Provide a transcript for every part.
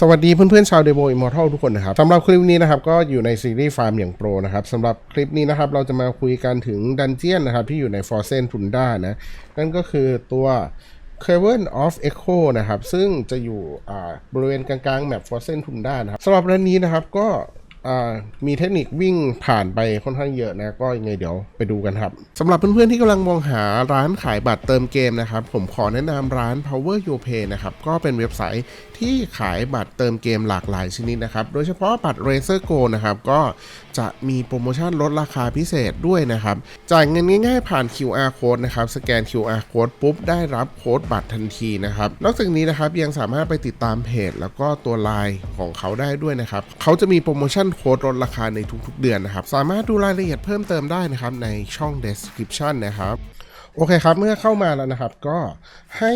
สวัสดีเพื่อนๆชาวเดโบอิมมอร์ทัลทุกคนนะครับสำหรับคลิปนี้นะครับก็อยู่ในซีรีส์ฟาร์มอย่างโปรนะครับสำหรับคลิปนี้นะครับเราจะมาคุยกันถึงดันเจียนนะครับที่อยู่ในฟอร์เซนทุนด้านะนั่นก็คือตัว c a v e n of Echo นะครับซึ่งจะอยู่อ่าบริเวณกลางๆแมปฟอร์เซนทุนด้านะครับสำหรับรันนี้นะครับก็ มีเทคนิควิ่งผ่านไปค่อนข้างเยอะนะ ก็ยังไงเดี๋ยวไปดูกันครับสำหรับเพื่อนๆที่กำลังมองหาร้านขายบัตรเติมเกมนะครับ ผมขอแนะนำร้าน Power Your Pay นะครับ ก็เป็นเว็บไซต์ที่ขายบัตรเติมเกมหลากหลายชนิดนะครับ โดยเฉพาะบัตร Razer Go นะครับ ก็จะมีโปรโมชั่นลดราคาพิเศษด้วยนะครับ จ่ายเงินง่ายๆผ่าน QR code นะครับสแกน QR code ปุ๊บได้รับโค้ดบัตรทันทีนะครับนอกจากนี้นะครับยังสามารถไปติดตามเพจ แล้วก็ตัวไลน์ของเขาได้ด้วยนะครับเขาจะมีโปรโมชั่นโค้ดลดราคาในทุกๆเดือนนะครับ สามารถดูรายละเอียดเพิ่มเติมได้นะครับในช่อง description นะครับ โอเคครับ เมื่อเข้ามาแล้วนะครับ ก็ให้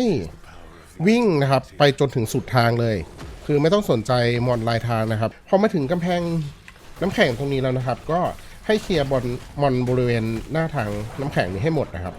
วิ่งนะครับไปจนถึงสุดทางเลย คือไม่ต้องสนใจมอนลายทางนะครับ พอมาถึงกำแพงน้ำแข็งตรงนี้แล้วนะครับ ก็ให้เคลียร์บอลมอนบริเวณหน้าทางน้ำแข็งนี้ให้หมดนะครับ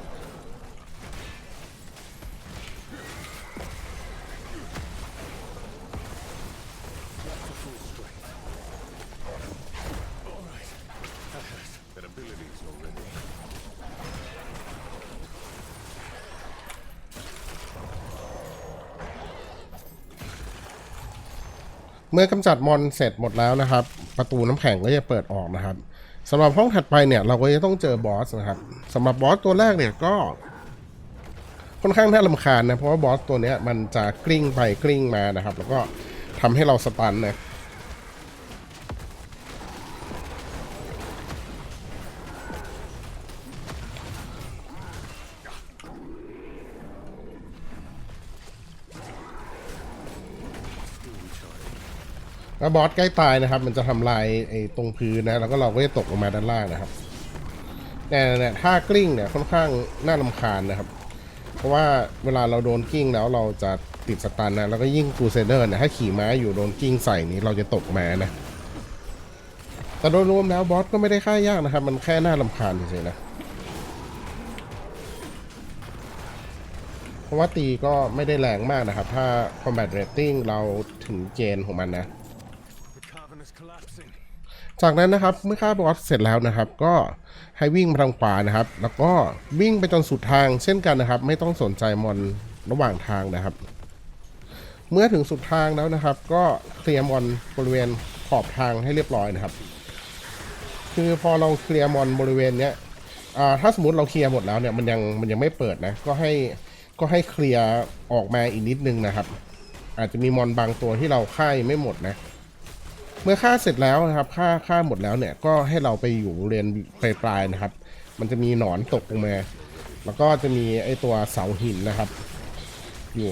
เมื่อกำจัดมอนเสร็จหมดแล้วนะครับ ประตูน้ำแข็งก็จะเปิดออกนะครับสำหรับห้องถัดไปเนี่ยเราก็จะต้องเจอบอสนะครับสำหรับบอสตัวแรกเนี่ยก็ ค่อนข้างน่าลำคาญนะเพราะว่าบอสตัวเนี้ยมันจะกลิ้งไปกลิ้งมานะครับ แล้วก็ทำให้เราสตันนะ แล้วบอสใกล้ตายนะครับ มันจะทำลายไอ้ตรงพื้นนะ แล้วก็เราก็จะตกลงมาด้านล่างนะครับเนี่เนี่ยท่ากลิ้งเนี่ยค่อนข้างน่าลำคาญนะครับ เพราะว่าเวลาเราโดนกิ้งแล้วเราจะติดสตันนะ แล้วก็ยิ่งกูเซเดอร์เนี่ยถ้าขี่ม้าอยู่โดนกิ้งใส่นี้เราจะตกมานะแต่โดยรวมแล้วบอสก็ไม่ได้ค่ายยากนะครับ มันแค่น่าลำคาญเฉยๆนะ เพราะว่าตีก็ไม่ได้แรงมากนะครับ ถ้า combat rating เราถึงเกณฑ์ของมันนะ จากนั้นนะครับเมื่อฆ่าบอสเสร็จแล้วนะครับ ก็ให้วิ่งมาทางขวานะครับ แล้วก็วิ่งไปจนสุดทางเช่นกันนะครับ ไม่ต้องสนใจมอนระหว่างทางนะครับ เมื่อถึงสุดทางแล้วนะครับ ก็เคลียร์มอนบริเวณขอบทางให้เรียบร้อยนะครับ คือพอเราเคลียร์มอนบริเวณเนี้ยอ่าถ้าสมมติเราเคลียร์หมดแล้วเนี่ยมันยังมันยังไม่เปิดนะก็ให้ก็ให้เคลียร์ออกมาอีกนิดนึงนะครับ อาจจะมีมอนบางตัวที่เราฆ่ายังไม่หมดนะ เมื่อฆ่าเสร็จแล้วนะครับฆ่าฆ่าหมดแล้วเนี่ยก็ให้เราไปอยู่เรียนปลายๆนะครับ มันจะมีหนอนตกลงมาแล้วก็จะมีไอตัวเสาหินนะครับ อยู่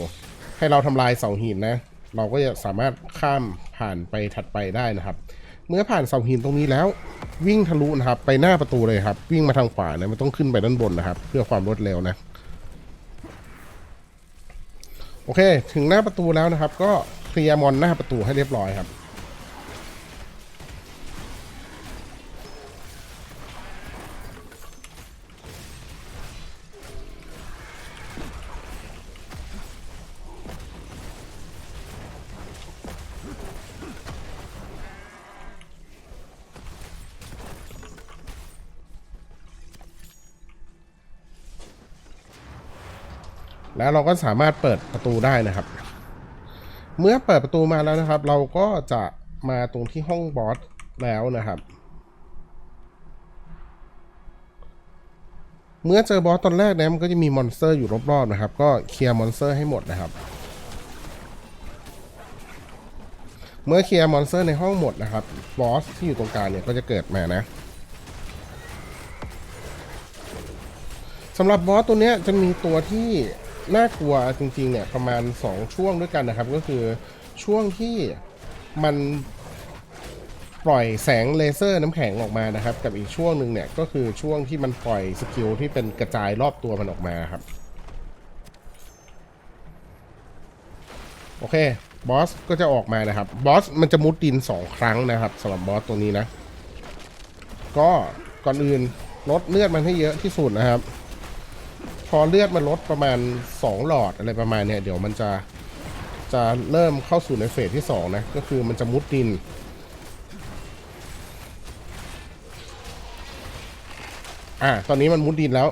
ให้เราทำลายเสาหินนะ เราก็จะสามารถข้ามผ่านไปถัดไปได้นะครับ เมื่อผ่านเสาหินตรงนี้แล้ว วิ่งทะลุนะครับ ไปหน้าประตูเลยครับ วิ่งมาทางขวานะไม่ต้องขึ้นไปด้านบนนะครับ เพื่อความรวดเร็วนะโอเค ถึงหน้าประตูแล้วนะครับ ก็เคลียร์มอนหน้าประตูให้เรียบร้อยครับ แล้วเราก็สามารถเปิดประตูได้นะครับ เมื่อเปิดประตูมาแล้วนะครับ เราก็จะมาตรงที่ห้องบอสแล้วนะครับ เมื่อเจอบอสตอนแรกนะมันก็จะมีมอนสเตอร์อยู่รอบๆนะครับ ก็เคลียร์มอนสเตอร์ให้หมดนะครับ เมื่อเคลียร์มอนสเตอร์ในห้องหมดนะครับบอสที่อยู่ตรงกลางเนี่ยก็จะเกิดมานะสำหรับบอสตัวเนี้ยจะมีตัวที่ น่ากลัวจริงๆเนี่ยประมาณ 2 ช่วงด้วยกันนะครับ ก็คือช่วงที่มันปล่อยแสงเลเซอร์น้ำแข็งออกมานะครับ กับอีกช่วงหนึ่งเนี่ยก็คือช่วงที่มันปล่อยสกิลที่เป็นกระจายรอบตัวมันออกมาครับ โอเคบอสก็จะออกมานะครับบอสมันจะมุดดิน 2 ครั้งนะครับสำหรับบอสตัวนี้นะ ก็ก่อนอื่นลดเลือดมันให้เยอะที่สุดนะครับ พอเลือดมันลดประมาณ 2 หลอดอะไรประมาณเนี่ยเดี๋ยวมันจะจะเริ่มเข้าสู่ในเฟสที่ 2 นะ ก็คือมันจะมุดดิน อ่าตอนนี้มันมุดดินแล้ว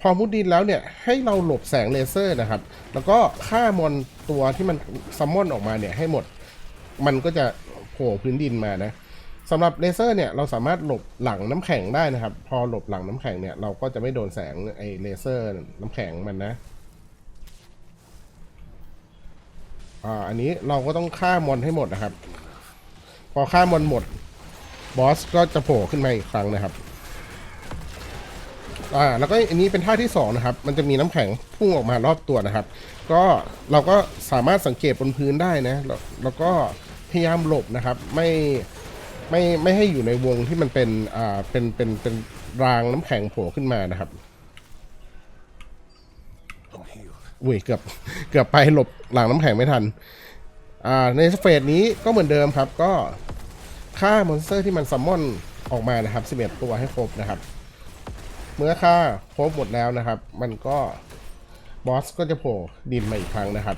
พอมุดดินแล้วเนี่ย ให้เราหลบแสงเลเซอร์นะครับ แล้วก็ฆ่ามอนตัวที่มันซัมมอนออกมาเนี่ยให้หมด มันก็จะโผล่พื้นดินมานะ สำหรับเลเซอร์เนี่ยเราสามารถหลบหลังน้ำแข็งได้นะครับ พอหลบหลังน้ำแข็งเนี่ยเราก็จะไม่โดนแสงไอเลเซอร์น้ำแข็งมันนะอ่าอันนี้เราก็ต้องฆ่ามอนให้หมดนะครับ พอฆ่ามอนหมดบอสก็จะโผล่ขึ้นมาอีกครั้งนะครับอ่าแล้วก็อันนี้เป็นท่าที่สองนะครับ มันจะมีน้ำแข็งพุ่งออกมารอบตัวนะครับ ก็เราก็สามารถสังเกตบนพื้นได้นะ แล้วแล้วก็พยายามหลบนะครับ ไม่ ไม่ไม่ให้อยู่ในวงที่มันเป็นอ่าเป็นเป็นเป็นรางน้ำแข็งโผล่ขึ้นมานะครับอุ้ยเกือบเกือบไปหลบหลังน้ำแข็งไม่ทัน อ่าในเฟสนี้ก็เหมือนเดิมครับ ก็ฆ่ามอนสเตอร์ที่มันซัมมอนออกมานะครับ11ตัวให้ครบนะครับ เมื่อฆ่าครบหมดแล้วนะครับ มันก็บอสก็จะโผล่ดินมาอีกครั้งนะครับ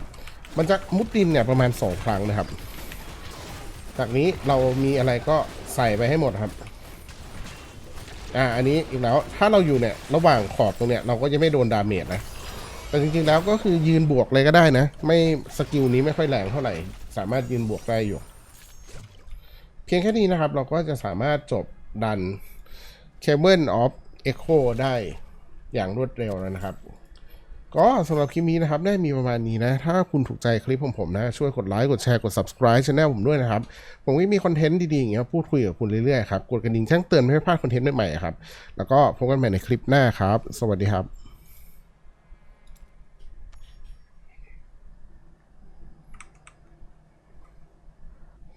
มันจะมุดดินเนี่ยประมาณ 2 ครั้งนะครับ จากนี้เรามีอะไรก็ใส่ไปให้หมดครับ อ่า อันนี้อีกแล้ว ถ้าเราอยู่เนี่ย ระหว่างขอบตรงเนี้ยเราก็จะไม่โดนดาเมจนะ แต่จริงๆแล้วก็คือยืนบวกเลยก็ได้นะ ไม่สกิลนี้ไม่ค่อยแรงเท่าไหร่ สามารถยืนบวกได้อยู่ เพียงแค่นี้นะครับ เราก็จะสามารถจบดัน Cable of Echo ได้อย่างรวดเร็วแล้วนะครับ ก็สำหรับคลิปนี้นะครับได้มีประมาณนี้นะ ถ้าคุณถูกใจคลิปของผมนะ ช่วยกดไลค์กดแชร์กด subscribe ช anel ผมด้วยนะครับ ผมก็มีคอนเทนต์ดีๆอย่างเงี้ยพูดคุยกับคุณเรื่อยๆครับ กดกระดิ่งแจ้งเตือนไม่ให้พลาดคอนเทนต์ใหม่ๆครับ แล้วก็พบกันใหม่ในคลิปหน้าครับ สวัสดีครับ